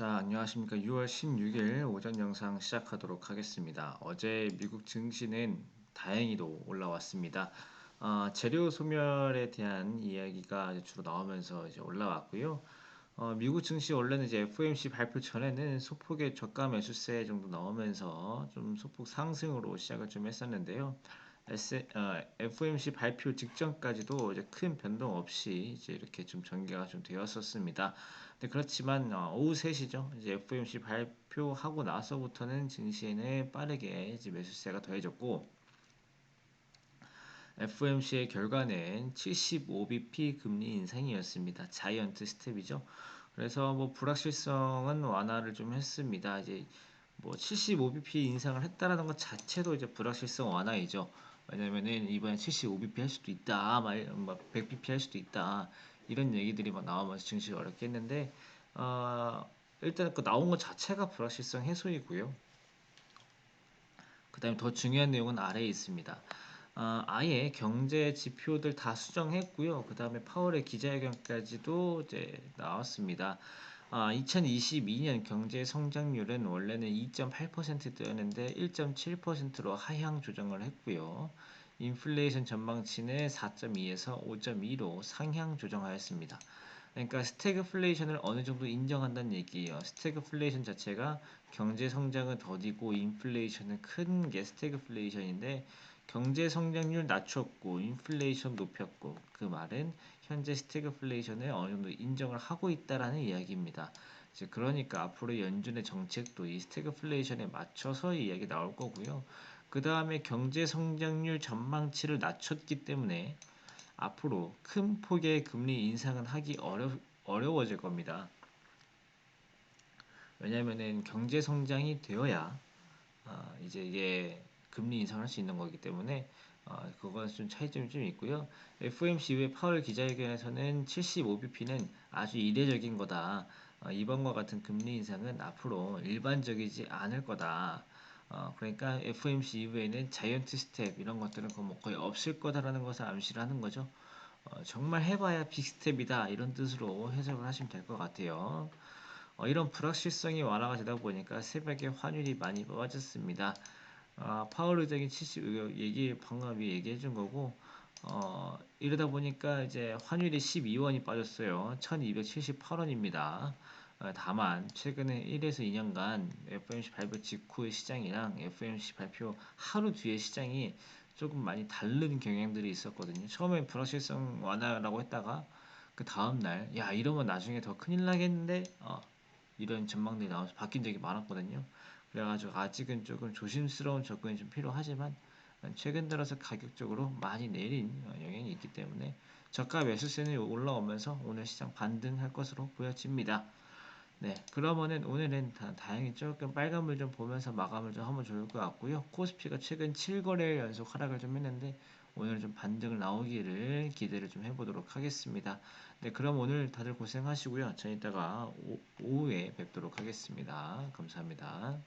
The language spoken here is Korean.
자, 안녕하십니까. 6월 16일 오전 영상 시작하도록 하겠습니다. 어제 미국 증시는 다행히도 올라왔습니다. 어, 재료 소멸에 대한 이야기가 주로 나오면서 이제 올라왔고요. 어, 미국 증시 원래는 이제 FOMC 발표 전에는 소폭의 저가 매수세 정도 나오면서 좀 소폭 상승으로 시작을 좀 했었는데요. 어, FOMC 발표 직전까지도 이제 큰 변동 없이 이제 이렇게 좀 전개가 좀 되었었습니다. 근데 그렇지만 어, 오후 3시죠. 이제 FOMC 발표하고 나서부터는 증시에는 빠르게 이제 매수세가 더해졌고 FOMC의 결과는 75bp 금리 인상이었습니다. 자이언트 스텝이죠. 그래서 뭐 불확실성은 완화를 좀 했습니다. 이제 뭐 75bp 인상을 했다라는 것 자체도 이제 불확실성 완화이죠. 왜냐면은 이번에 75bp 할 수도 있다, 막 100bp 할 수도 있다 이런 얘기들이 막 나오면서 증시 어렵게 했는데 어, 일단 그 나온 것 자체가 불확실성 해소이고요. 그 다음에 더 중요한 내용은 아래에 있습니다. 어, 아예 경제 지표들 다 수정했고요. 그 다음에 파월의 기자회견까지도 이제 나왔습니다. 아, 2022년 경제 성장률은 원래는 2.8%였는데 1.7%로 하향 조정을 했고요. 인플레이션 전망치는 4.2에서 5.2로 상향 조정하였습니다. 그러니까 스태그플레이션을 어느 정도 인정한다는 얘기예요. 스태그플레이션 자체가 경제 성장은 더디고 인플레이션은 큰 게 스태그플레이션인데 경제 성장률 낮췄고 인플레이션 높였고 그 말은 현재 스태그플레이션을 어느 정도 인정을 하고 있다라는 이야기입니다. 이제 그러니까 앞으로 연준의 정책도 이 스태그플레이션에 맞춰서 이야기 나올 거고요. 그 다음에 경제 성장률 전망치를 낮췄기 때문에 앞으로 큰 폭의 금리 인상은 하기 어려, 어려워질 겁니다. 왜냐면은 경제 성장이 되어야 어, 이제 이게 금리 인상을 할수 있는 거기 때문에 어, 그건 좀 차이점이 좀 있고요. FOMC 이후에 파월 기자회견에서는 75bp는 아주 이례적인 거다. 어, 이번과 같은 금리 인상은 앞으로 일반적이지 않을 거다. 어, 그러니까 FOMC 이후에는 자이언트 스텝 이런 것들은 뭐 거의 없을 거다라는 것을 암시를 하는 거죠. 어, 정말 해봐야 빅스텝이다 이런 뜻으로 해석을 하시면 될 것 같아요. 어, 이런 불확실성이 완화가 되다 보니까 새벽에 환율이 많이 빠졌습니다. 아, 파월 의장이 70 얘기 방금 얘기해 준 거고 어, 이러다 보니까 이제 환율이 12원이 빠졌어요. 1278원입니다. 어, 다만 최근에 1에서 2년간 FOMC 발표 직후의 시장이랑 FOMC 발표 하루 뒤의 시장이 조금 많이 다른 경향들이 있었거든요. 처음엔 불확실성 완화라고 했다가 그 다음날 야 이러면 나중에 더 큰일 나겠는데 어, 이런 전망들이 나와서 바뀐 적이 많았거든요. 그래가지고 아직은 조금 조심스러운 접근이 좀 필요하지만 최근 들어서 가격적으로 많이 내린 영향이 있기 때문에 저가 매수세는 올라오면서 오늘 시장 반등할 것으로 보여집니다. 네, 그러면은 오늘은 다, 다행히 조금 빨간물 좀 보면서 마감을 좀 하면 좋을 것 같고요. 코스피가 최근 7거래일 연속 하락을 좀 했는데 오늘 좀 반등을 나오기를 기대를 좀 해보도록 하겠습니다. 네, 그럼 오늘 다들 고생하시고요. 저 이따가 오, 오후에 뵙도록 하겠습니다. 감사합니다.